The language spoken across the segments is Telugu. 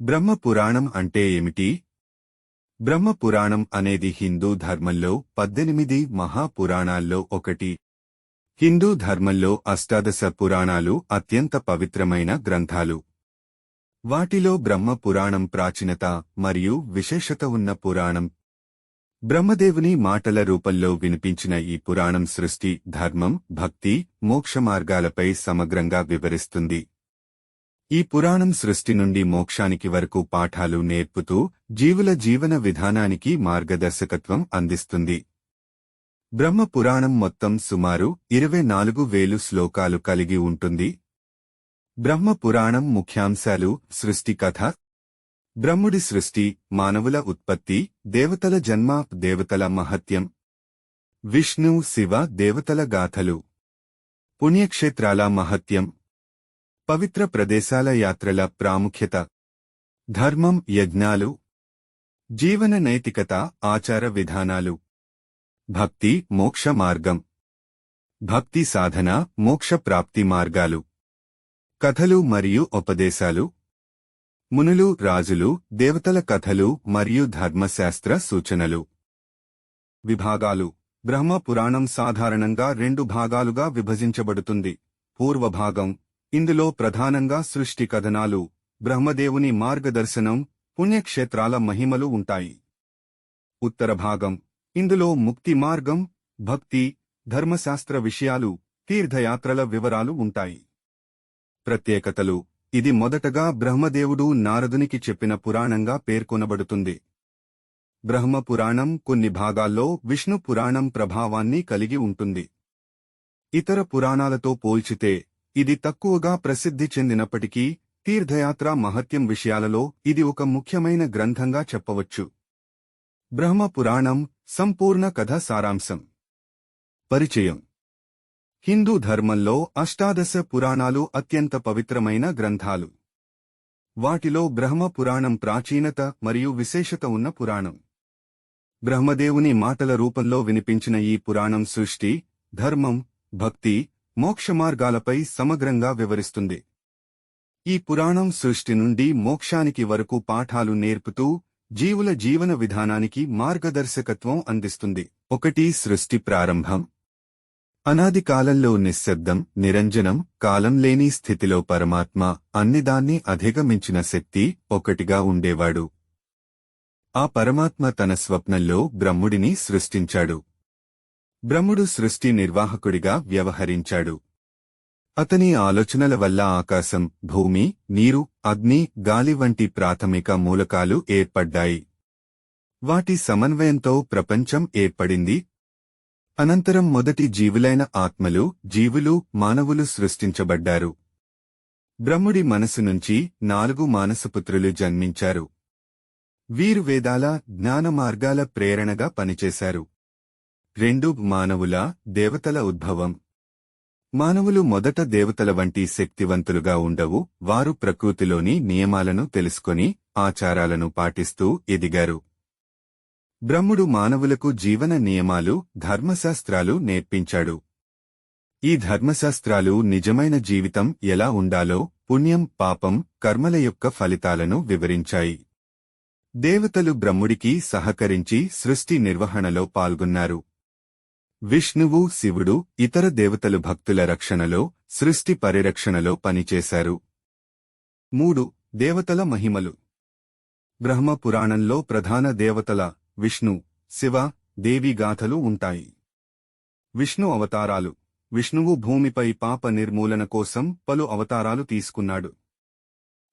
బ్రహ్మ పురాణం అంటే ఏమిటి? బ్రహ్మ పురాణం అనేది హిందూ ధర్మంలో పద్దెనిమిది మహాపురాణాల్లో ఒకటి. హిందూ ధర్మంలో అష్టాదశ పురాణాలు అత్యంత పవిత్రమైన గ్రంథాలు. వాటిలో బ్రహ్మ పురాణం ప్రాచీనత మరియు విశేషత ఉన్న పురాణం. బ్రహ్మదేవుని మాటల రూపంలో వినిపించిన ఈ పురాణం సృష్టి ధర్మం భక్తి మోక్ష మార్గాలపై సమగ్రంగా వివరిస్తుంది. ఈ పురాణం సృష్టి నుండి మోక్షానికి వరకు పాఠాలు నేర్పుతూ జీవుల జీవన విధానానికి మార్గదర్శకత్వం అందిస్తుంది. బ్రహ్మ పురాణం మొత్తం సుమారు ఇరవై నాలుగు వేలు శ్లోకాలు కలిగి ఉంటుంది. బ్రహ్మ పురాణం ముఖ్యాంశాలు సృష్టి కథ బ్రహ్ముడి సృష్టి మానవుల ఉత్పత్తి దేవతల జన్మ దేవతల మహత్యం విష్ణు శివ దేవతల గాథలు పుణ్యక్షేత్రాల మహత్యం పవిత్ర ప్రదేశాల యాత్రల ప్రాముఖ్యత. ధర్మం యజ్ఞాలు. జీవన నైతికత ఆచార విధానాలు. భక్తి మోక్ష మార్గం. భక్తి సాధన మోక్ష ప్రాప్తి మార్గాలు. కథలు మరియు ఉపదేశాలు. మునులు రాజులు దేవతల కథలు మరియు ధర్మశాస్త్ర సూచనలు. విభాగాలు. బ్రహ్మ పురాణం సాధారణంగా రెండు భాగాలుగా విభజించబడుతుంది. పూర్వభాగం. ఇందులో ప్రధానంగా సృష్టి కథనాలు బ్రహ్మదేవుని మార్గదర్శనం పుణ్యక్షేత్రాల మహిమలు ఉంటాయి. ఉత్తర భాగం ఇందులో ముక్తి మార్గం భక్తి ధర్మశాస్త్ర విషయాలు తీర్థయాత్రల వివరాలు ఉంటాయి. ప్రత్యేకతలు ఇది మొదటగా బ్రహ్మదేవుడు నారదునికి చెప్పిన పురాణంగా పేర్కొనబడుతుంది. బ్రహ్మ పురాణం కొన్ని భాగాల్లో విష్ణు పురాణం ప్రభావాన్ని కలిగి ఉంటుంది. ఇతర పురాణాలతో పోల్చితే ఇది తక్కువగా ప్రసిద్ధి చెందినప్పటికీ తీర్థయాత్ర మహత్యం విషయాలలో ఇది ఒక ముఖ్యమైన గ్రంథంగా చెప్పవచ్చు. బ్రహ్మ పురాణం సంపూర్ణ కథ సారాంశం. పరిచయం. హిందూ ధర్మంలో అష్టాదశ పురాణాలు అత్యంత పవిత్రమైన గ్రంథాలు. వాటిలో బ్రహ్మ పురాణం ప్రాచీనత మరియు విశేషత ఉన్న పురాణం. బ్రహ్మదేవుని మాటల రూపంలో వినిపించిన ఈ పురాణం సృష్టి ధర్మం భక్తి మోక్షమార్గాలపై సమగ్రంగా వివరిస్తుంది. ఈ పురాణం సృష్టి నుండి మోక్షానికి వరకు పాఠాలు నేర్పుతూ జీవుల జీవన విధానానికి మార్గదర్శకత్వం అందిస్తుంది. ఒకటి సృష్టి ప్రారంభం. అనాది కాలంలో నిశ్శబ్దం నిరంజనం కాలం లేని స్థితిలో పరమాత్మ అన్నిదాన్ని అధిగమించిన శక్తి ఒకటిగా ఉండేవాడు. ఆ పరమాత్మ తన స్వప్నంలో బ్రహ్ముడిని సృష్టించాడు. బ్రహ్ముడు సృష్టి నిర్వాహకుడిగా వ్యవహరించాడు. అతని ఆలోచనల వల్ల ఆకాశం భూమి నీరు అగ్ని గాలి వంటి ప్రాథమిక మూలకాలు ఏర్పడ్డాయి. వాటి సమన్వయంతో ప్రపంచం ఏర్పడింది. అనంతరం మొదటి జీవులైన ఆత్మలు జీవులు మానవులు సృష్టించబడ్డారు. బ్రహ్ముడి మనసు నుంచి నాలుగు మానసపుత్రులు జన్మించారు. వీరు వేదాల జ్ఞాన మార్గాల ప్రేరణగా పనిచేశారు. రెండు మానవుల దేవతల ఉద్భవం. మానవులు మొదట దేవతల వంటి శక్తివంతులుగా ఉండవు వారు ప్రకృతిలోని నియమాలను తెలుసుకొని ఆచారాలను పాటిస్తూ ఎదిగారు. బ్రహ్ముడు మానవులకు జీవన నియమాలు ధర్మశాస్త్రాలు నేర్పించాడు. ఈ ధర్మశాస్త్రాలు నిజమైన జీవితం ఎలా ఉండాలో పుణ్యం పాపం కర్మల యొక్క ఫలితాలను వివరించాయి. దేవతలు బ్రహ్ముడికి సహకరించి సృష్టి నిర్వహణలో పాల్గొన్నారు. విష్ణువు శివుడు ఇతర దేవతలు భక్తుల రక్షణలో సృష్టి పరిరక్షణలో పనిచేశారు. మూడు దేవతల మహిమలు. బ్రహ్మ పురాణంలో ప్రధాన దేవతల విష్ణు శివ దేవి గాథలు ఉంటాయి. విష్ణు అవతారాలు. విష్ణువు భూమిపై పాప నిర్మూలన కోసం పలు అవతారాలు తీసుకున్నాడు.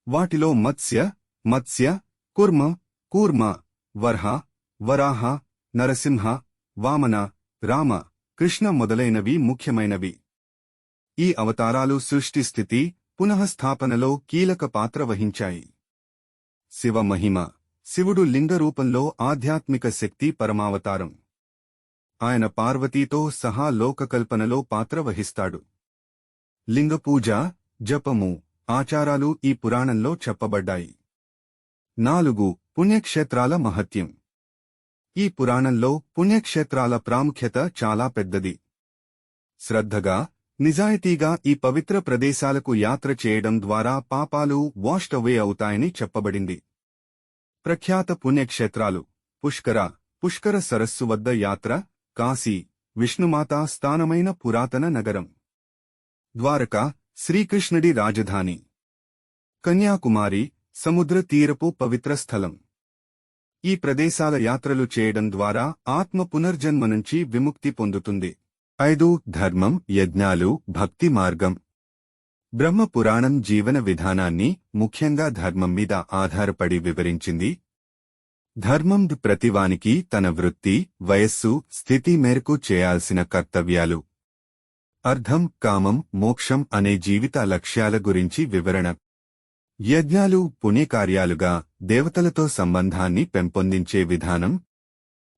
వాటిలో మత్స్య మత్స్య కుర్మ కూర్మ వర్హ వరాహ నరసింహ వామన రామ కృష్ణ మొదలైనవి ముఖ్యమైనవి. ఈ అవతారాలు సృష్టి స్థితి పునఃస్థాపనలో కీలక పాత్ర వహించాయి. శివ మహిమ శివుడు లింగ రూపంలో ఆధ్యాత్మిక శక్తి పరమావతారం. ఆయన పార్వతీతో సహా లోకకల్పనలో పాత్ర వహిస్తాడు. లింగ పూజ జపము ఆచారాలు ఈ పురాణంలో చెప్పబడ్డాయి. నాలుగు పుణ్యక్షేత్రాల మహత్యం. ఈ పురాణంలో పుణ్యక్షేత్రాల ప్రాముఖ్యత చాలా పెద్దది. శ్రద్ధగా నిజాయితీగా ఈ పవిత్ర ప్రదేశాలకు యాత్ర చేయడం ద్వారా పాపాలు వాష్డ్ అవే అవుతాయని చెప్పబడింది. ప్రఖ్యాత పుణ్యక్షేత్రాలు పుష్కర పుష్కర సరస్సు వద్ద యాత్ర కాశీ విష్ణుమాత స్థానమైన పురాతన నగరం. ద్వారక శ్రీకృష్ణుడి రాజధాని. కన్యాకుమారి సముద్ర తీరపు పవిత్ర స్థలం. ఈ ప్రదేశాల యాత్రలు చేయడం ద్వారా ఆత్మ పునర్జన్మ నుంచి విముక్తి పొందుతుంది. ఐదు ధర్మం యజ్ఞాలు భక్తి మార్గం. బ్రహ్మ పురాణం జీవన విధానాన్ని ముఖ్యంగా ధర్మం మీద ఆధారపడి వివరించింది. ధర్మం ప్రతివానికి తన వృత్తి వయస్సు స్థితి మేరకు చేయాల్సిన కర్తవ్యాలు. అర్థం కామం మోక్షం అనే జీవిత లక్ష్యాల గురించి వివరణ. యజ్ఞాలు పుణ్యకార్యాలుగా దేవతలతో సంబంధాన్ని పెంపొందించే విధానం?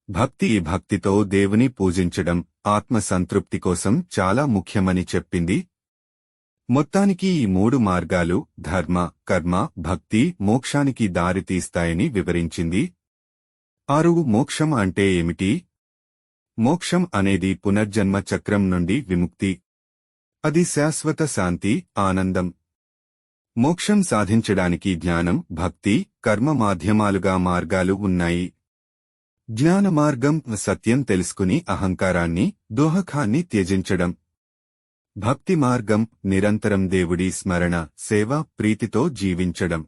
భక్తి ఈ భక్తితో దేవుని పూజించడం ఆత్మ సంతృప్తి కోసం చాలా ముఖ్యమని చెప్పింది. మొత్తానికి ఈ మూడు మార్గాలు ధర్మ కర్మ భక్తి మోక్షానికి దారితీస్తాయని వివరించింది. ఆరు మోక్షం అంటే ఏమిటి? మోక్షం అనేది పునర్జన్మ చక్రం నుండి విముక్తి. అది శాశ్వత శాంతి ఆనందం మోక్షం సాధించడానికి జ్ఞానం భక్తి కర్మ మాధ్యమాలుగా మార్గాలు ఉన్నాయి. జ్ఞాన మార్గం సత్యం తెలుసుకుని అహంకారాన్ని దోహకాన్ని త్యజించడం. భక్తి మార్గం నిరంతరం దేవుడి స్మరణ సేవ ప్రీతితో జీవించడం.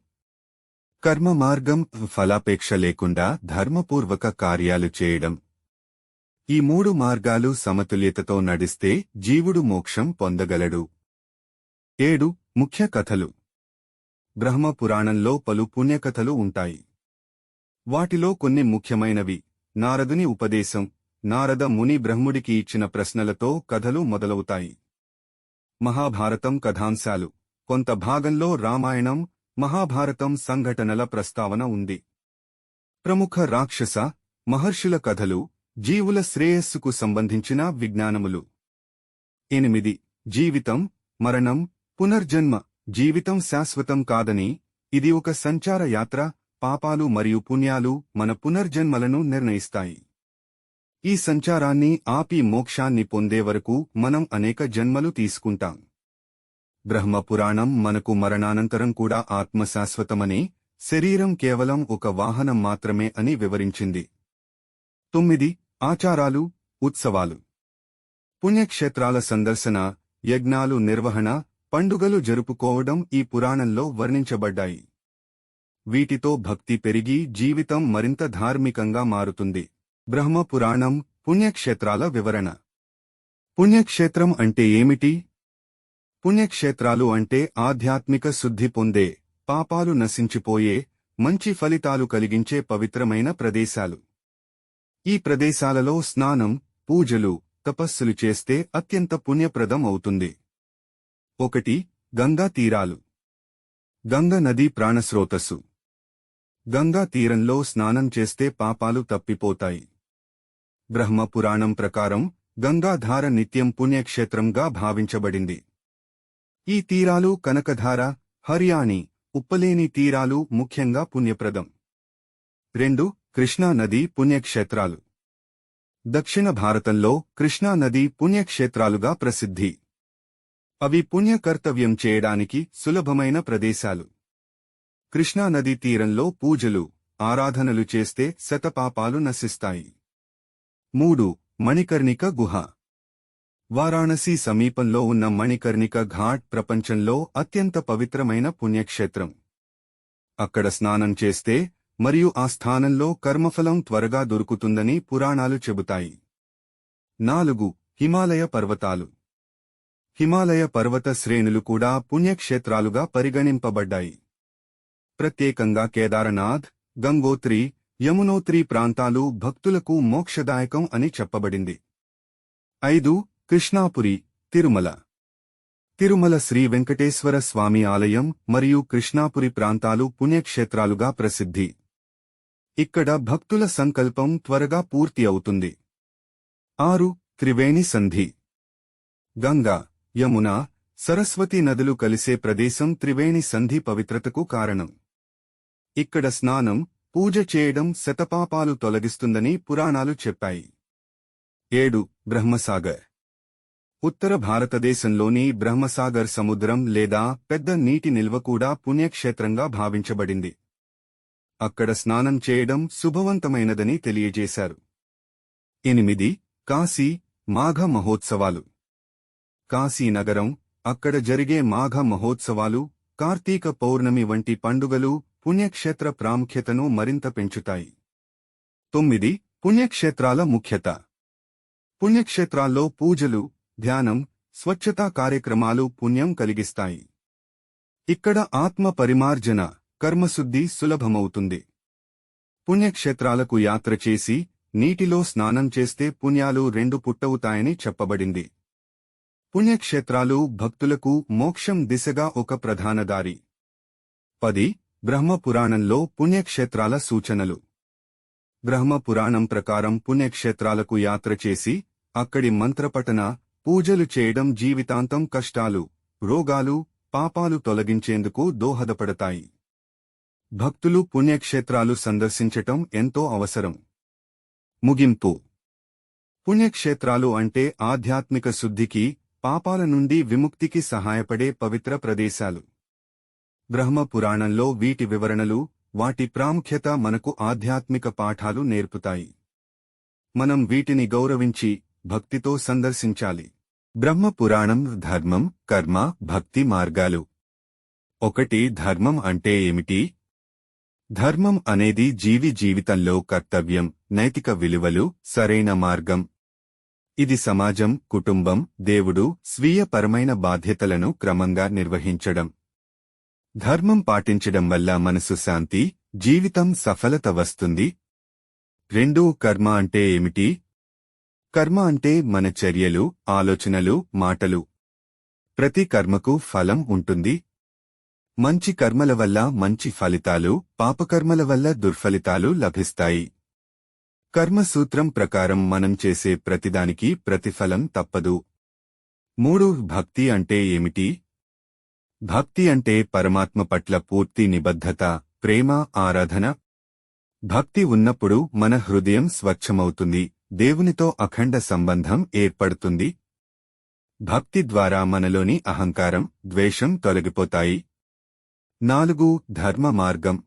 కర్మ మార్గం ఫలాపేక్ష లేకుండా ధర్మపూర్వక కార్యాలు చేయడం. ఈ మూడు మార్గాలు సమతుల్యతతో నడిస్తే జీవుడు మోక్షం పొందగలడు. ఏడు ముఖ్య కథలు. బ్రహ్మ పురాణంలో పలు పుణ్యకథలు ఉంటాయి. వాటిలో కొన్ని ముఖ్యమైనవి. నారదుని ఉపదేశం నారద ముని బ్రహ్ముడికి ఇచ్చిన ప్రశ్నలతో కథలు మొదలవుతాయి. మహాభారతం కథాంశాలు. కొంత భాగంలో రామాయణం మహాభారతం సంఘటనల ప్రస్తావన ఉంది. ప్రముఖ రాక్షస మహర్షుల కథలు జీవుల శ్రేయస్సుకు సంబంధించిన విజ్ఞానములు. ఎనిమిది. జీవితం మరణం పునర్జన్మ. జీవితం శాశ్వతం కాదని ఇది ఒక సంచార యాత్ర పాపాలు మరియు పుణ్యాలు మన పునర్జన్మలను నిర్ణయిస్తాయి. ఈ సంచారాన్ని ఆపి మోక్షాన్ని పొందే వరకు మనం అనేక జన్మలు తీసుకుంటాం. బ్రహ్మ పురాణం మనకు మరణానంతరం కూడా ఆత్మ శాశ్వతమని శరీరం కేవలం ఒక వాహనం మాత్రమే అని వివరించింది. తొమ్మిది ఆచారాలు ఉత్సవాలు. పుణ్యక్షేత్రాల సందర్శన యజ్ఞాలు నిర్వహణ పండుగలు జరుపుకోవడం ఈ పురాణంలో వర్ణించబడ్డాయి. వీటితో భక్తి పెరిగి జీవితం మరింత ధార్మికంగా మారుతుంది. బ్రహ్మ పురాణం పుణ్యక్షేత్రాల వివరణ. పుణ్యక్షేత్రం అంటే ఏమిటి? పుణ్యక్షేత్రాలు అంటే ఆధ్యాత్మిక శుద్ధి పొందే పాపాలు నశించిపోయే మంచి ఫలితాలు కలిగించే పవిత్రమైన ప్రదేశాలు. ఈ ప్రదేశాలలో స్నానం పూజలు తపస్సులు చేస్తే అత్యంత పుణ్యప్రదం అవుతుంది. ఒకటి గంగా తీరాలు. గంగ నది ప్రాణస్రోతస్సు గంగా తీరంలో స్నానం చేస్తే పాపాలు తప్పిపోతాయి. బ్రహ్మ పురాణం ప్రకారం గంగాధార నిత్యం పుణ్యక్షేత్రంగా భావించబడింది. ఈ తీరాలు కనకధార హర్యాణి ఉప్పలేని తీరాలు ముఖ్యంగా పుణ్యప్రదం. రెండు కృష్ణా నది పుణ్యక్షేత్రాలు. దక్షిణ భారతంలో కృష్ణా నది పుణ్యక్షేత్రాలుగా ప్రసిద్ధి. అవి పుణ్యకర్తవ్యం చేయడానికి సులభమైన ప్రదేశాలు. కృష్ణానదీ తీరంలో పూజలు ఆరాధనలు చేస్తే శతపాపాలు నశిస్తాయి. మూడు మణికర్ణిక గుహ. వారాణసీ సమీపంలో ఉన్న మణికర్ణిక ఘాట్ ప్రపంచంలో అత్యంత పవిత్రమైన పుణ్యక్షేత్రం. అక్కడ స్నానం చేస్తే మరియు ఆ స్థానంలో కర్మఫలం త్వరగా దొరుకుతుందని పురాణాలు చెబుతాయి. నాలుగు హిమాలయ పర్వతాలు. హిమాలయ పర్వత శ్రేణులు కూడా పుణ్యక్షేత్రాలుగా పరిగణింపబడ్డాయి. ప్రత్యేకంగా కేదారనాథ్ గంగోత్రి యమునోత్రి ప్రాంతాలు భక్తులకు మోక్షదాయకం అని చెప్పబడింది. ఐదు కృష్ణాపురి తిరుమల. తిరుమల శ్రీ వెంకటేశ్వర స్వామి ఆలయం మరియు కృష్ణాపురి ప్రాంతాలు పుణ్యక్షేత్రాలుగా ప్రసిద్ధి. ఇక్కడ భక్తుల సంకల్పం త్వరగా పూర్తి అవుతుంది. ఆరు త్రివేణి సంధి. గంగా. యమున సరస్వతి నదులు కలిసే ప్రదేశం త్రివేణి సంధి పవిత్రతకు కారణం. ఇక్కడ స్నానం పూజ చేయడం శతపాపాలు తొలగిస్తుందని పురాణాలు చెప్పాయి. ఏడు బ్రహ్మసాగర్. ఉత్తర భారతదేశంలోని బ్రహ్మసాగర్ సముద్రం లేదా పెద్ద నీటి నిల్వ కూడా పుణ్యక్షేత్రంగా భావించబడింది. అక్కడ స్నానం చేయడం శుభవంతమైనదని తెలియజేశారు. ఎనిమిది కాశీ మాఘ మహోత్సవాలు. కాశీనగరం అక్కడ జరిగే మాఘ మహోత్సవాలు కార్తీక పౌర్ణమి వంటి పండుగలు పుణ్యక్షేత్ర ప్రాముఖ్యతను మరింత పెంచుతాయి. తొమ్మిది పుణ్యక్షేత్రాల ముఖ్యత. పుణ్యక్షేత్రాల్లో పూజలు ధ్యానం స్వచ్ఛతా కార్యక్రమాలు పుణ్యం కలిగిస్తాయి. ఇక్కడ ఆత్మ పరిమార్జన కర్మశుద్ధి సులభమవుతుంది. పుణ్యక్షేత్రాలకు యాత్ర చేసి నీటిలో స్నానం చేస్తే పుణ్యాలు రెండు పుట్టవుతాయని చెప్పబడింది. పుణ్యక్షేత్రాలు భక్తులకు మోక్షం దిశగా ఒక ప్రధాన దారి. పది బ్రహ్మపురాణంలో పుణ్యక్షేత్రాల సూచనలు. బ్రహ్మపురాణం ప్రకారం పుణ్యక్షేత్రాలకు యాత్ర చేసి అక్కడి మంత్రపఠన పూజలు చేయడం జీవితాంతం కష్టాలు రోగాలు పాపాలు తొలగించేందుకు దోహదపడతాయి. భక్తులు పుణ్యక్షేత్రాలు సందర్శించటం ఎంతో అవసరం. ముగింపు. పుణ్యక్షేత్రాలు అంటే ఆధ్యాత్మిక శుద్ధికి పాపాల నుండి విముక్తికి సహాయపడే పవిత్ర ప్రదేశాలు. బ్రహ్మ పురాణంలో వీటి వివరణలు వాటి ప్రాముఖ్యత మనకు ఆధ్యాత్మిక పాఠాలు నేర్పుతాయి. మనం వీటిని గౌరవించి భక్తితో సందర్శించాలి. బ్రహ్మ పురాణం ధర్మం కర్మ భక్తి మార్గాలు. ఒకటి ధర్మం అంటే ఏమిటి? ధర్మం అనేది జీవి జీవితంలో కర్తవ్యం నైతిక విలువలు సరైన మార్గం ఇది సమాజం కుటుంబం దేవుడు స్వీయపరమైన బాధ్యతలను క్రమంగా నిర్వహించడం. ధర్మం పాటించడం వల్ల మనసు శాంతి జీవితం సఫలత వస్తుంది. రెండు కర్మ అంటే ఏమిటి? కర్మ అంటే మన చర్యలు ఆలోచనలు మాటలు. ప్రతి కర్మకు ఫలం ఉంటుంది. మంచి కర్మల వల్ల మంచి ఫలితాలు పాపకర్మల వల్ల దుర్ఫలితాలు లభిస్తాయి. కర్మసూత్రం ప్రకారం మనం చేసే ప్రతిదానికి ప్రతిఫలం తప్పదు. మూడు భక్తి అంటే ఏమిటి? భక్తి అంటే పరమాత్మ పట్ల పూర్తి నిబద్ధత ప్రేమ ఆరాధన. భక్తి ఉన్నప్పుడు మన హృదయం స్వచ్ఛమవుతుంది దేవునితో అఖండ సంబంధం ఏర్పడుతుంది. భక్తి ద్వారా మనలోని అహంకారం ద్వేషం తొలగిపోతాయి. నాలుగు ధర్మ మార్గం.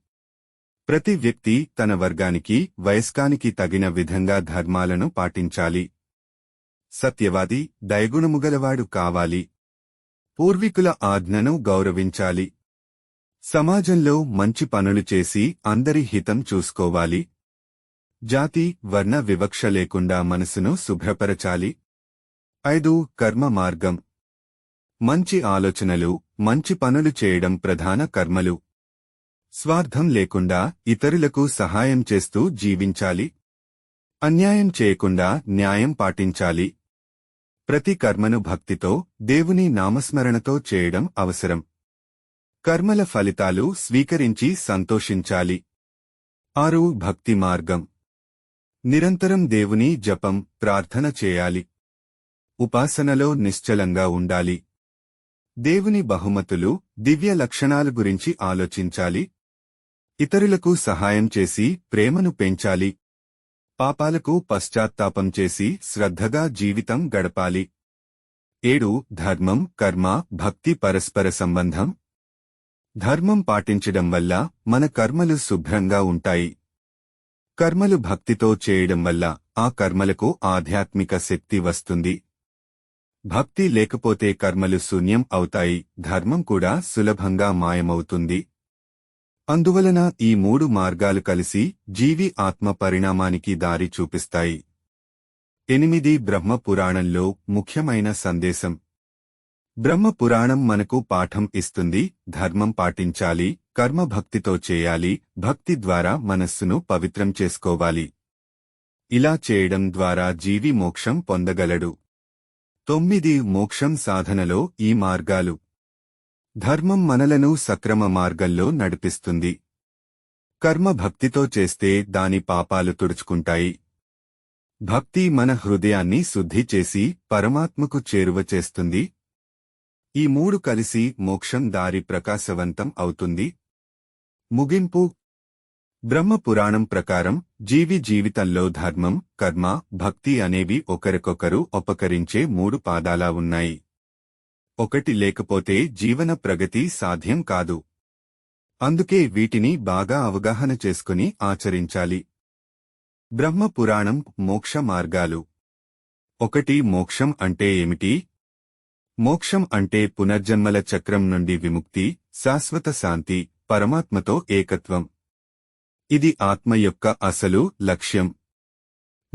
ప్రతి వ్యక్తి తన వర్గానికి వయస్కానికి తగిన విధంగా ధర్మాలను పాటించాలి. సత్యవాది దయగుణముగలవాడు కావాలి. పూర్వీకుల ఆజ్ఞను గౌరవించాలి. సమాజంలో మంచి పనులు చేసి అందరి హితం చూసుకోవాలి. జాతి వర్ణ వివక్ష లేకుండా మనసును శుభ్రపరచాలి. ఐదు కర్మ మార్గం. మంచి ఆలోచనలు మంచి పనులు చేయడం ప్రధాన కర్మలు. స్వార్థం లేకుండా ఇతరులకు సహాయం చేస్తూ జీవించాలి. అన్యాయం చేయకుండా న్యాయం పాటించాలి. ప్రతి కర్మను భక్తితో దేవుని నామస్మరణతో చేయడం అవసరం. కర్మల ఫలితాలు స్వీకరించి సంతోషించాలి. ఆరు భక్తి మార్గం. నిరంతరం దేవుని జపం ప్రార్థన చేయాలి. ఉపాసనలో నిశ్చలంగా ఉండాలి. దేవుని బహుమతులు దివ్య లక్షణాల గురించి ఆలోచించాలి. ఇతరులకు సహాయం చేసి ప్రేమను పెంచాలి. పాపాలకు పశ్చాత్తాపం చేసి శ్రద్ధగా జీవితం గడపాలి. ఏడు ధర్మం కర్మ భక్తి పరస్పర సంబంధం. ధర్మం పాటించడం వల్ల మన కర్మలు శుభ్రంగా ఉంటాయి. కర్మలు భక్తితో చేయడం వల్ల ఆ కర్మలకు ఆధ్యాత్మిక శక్తి వస్తుంది. భక్తి లేకపోతే కర్మలు శూన్యం అవుతాయి. ధర్మం కూడా సులభంగా మాయమవుతుంది. అందువలన ఈ మూడు మార్గాలు కలిసి జీవి ఆత్మ పరిణామానికి దారి చూపిస్తాయి. ఎనిమిది బ్రహ్మ పురాణంలో ముఖ్యమైన సందేశం. బ్రహ్మ పురాణం మనకు పాఠం ఇస్తుంది ధర్మం పాటించాలి కర్మ భక్తితో చేయాలి భక్తి ద్వారా మనస్సును పవిత్రం చేసుకోవాలి. ఇలా చేయడం ద్వారా జీవి మోక్షం పొందగలడు. తొమ్మిది మోక్షం సాధనలో ఈ మార్గాలు. ధర్మం మనలను సక్రమ మార్గంలో నడిపిస్తుంది. కర్మ భక్తితో చేస్తే దాని పాపాలు తుడుచుకుంటాయి. భక్తి మన హృదయాన్ని శుద్ధి చేసి పరమాత్మకు చేరువ చేస్తుంది. ఈ మూడు కలిసి మోక్షం దారి ప్రకాశవంతం అవుతుంది. ముగింపు. బ్రహ్మ పురాణం ప్రకారం జీవి జీవితంలో ధర్మం కర్మ భక్తి అనేవి ఒకరికొకరు ఉపకరించే మూడు పాదాలా ఉన్నాయి. ఒకటి లేకపోతే జీవన ప్రగతి సాధ్యం కాదు. అందుకే వీటిని బాగా అవగాహన చేసుకుని ఆచరించాలి. బ్రహ్మ పురాణం మోక్ష మార్గాలు. ఒకటి మోక్షం అంటే ఏమిటి? మోక్షం అంటే పునర్జన్మల చక్రం నుండి విముక్తి శాశ్వత శాంతి పరమాత్మతో ఏకత్వం. ఇది ఆత్మ యొక్క అసలు లక్ష్యం.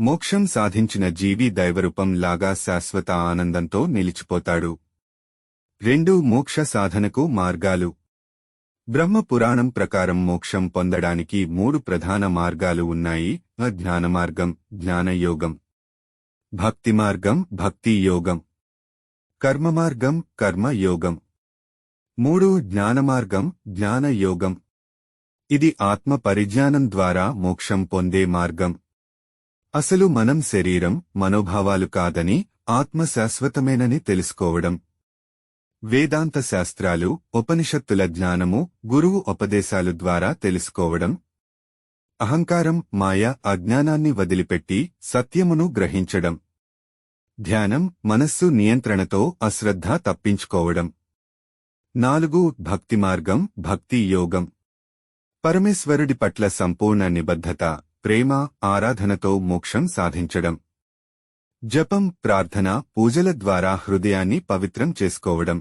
మోక్షం సాధించిన జీవి దైవరూపం లాగా శాశ్వత ఆనందంతో నిలిచిపోతాడు. రెండు మోక్ష సాధనకు మార్గాలు. బ్రహ్మ పురాణం ప్రకారం మోక్షం పొందడానికి మూడు ప్రధాన మార్గాలు ఉన్నాయి. జ్ఞాన మార్గం జ్ఞానయోగం. భక్తి మార్గం భక్తి యోగం. కర్మ మార్గం కర్మ యోగం మూడు జ్ఞాన మార్గం జ్ఞాన యోగం ఇది ఆత్మ పరిజ్ఞానం ద్వారా మోక్షం పొందే మార్గం. అసలు మనం శరీరం మనోభావాలు కాదని ఆత్మ శాశ్వతమేనని తెలుసుకోవడం. వేదాంత శాస్త్రాలు ఉపనిషత్తుల జ్ఞానము గురువు ఉపదేశాలు ద్వారా తెలుసుకోవడం. అహంకారం మాయ అజ్ఞానాన్ని వదిలిపెట్టి సత్యమును గ్రహించడం. ధ్యానం మనస్సు నియంత్రణతో అశ్రద్ధ తప్పించుకోవడం. నాలుగు భక్తి మార్గం భక్తి యోగం. పరమేశ్వరుడి పట్ల సంపూర్ణ నిబద్ధత ప్రేమ ఆరాధనతో మోక్షం సాధించడం. జపం ప్రార్థన పూజల ద్వారా హృదయాన్ని పవిత్రం చేసుకోవడం.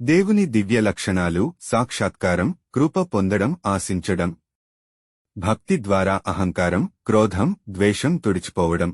దేవుని దివ్య లక్షణాలు సాక్షాత్కారం కృప పొందడం ఆశించడం. భక్తి ద్వారా అహంకారం క్రోధం ద్వేషం తుడిచిపోవడం.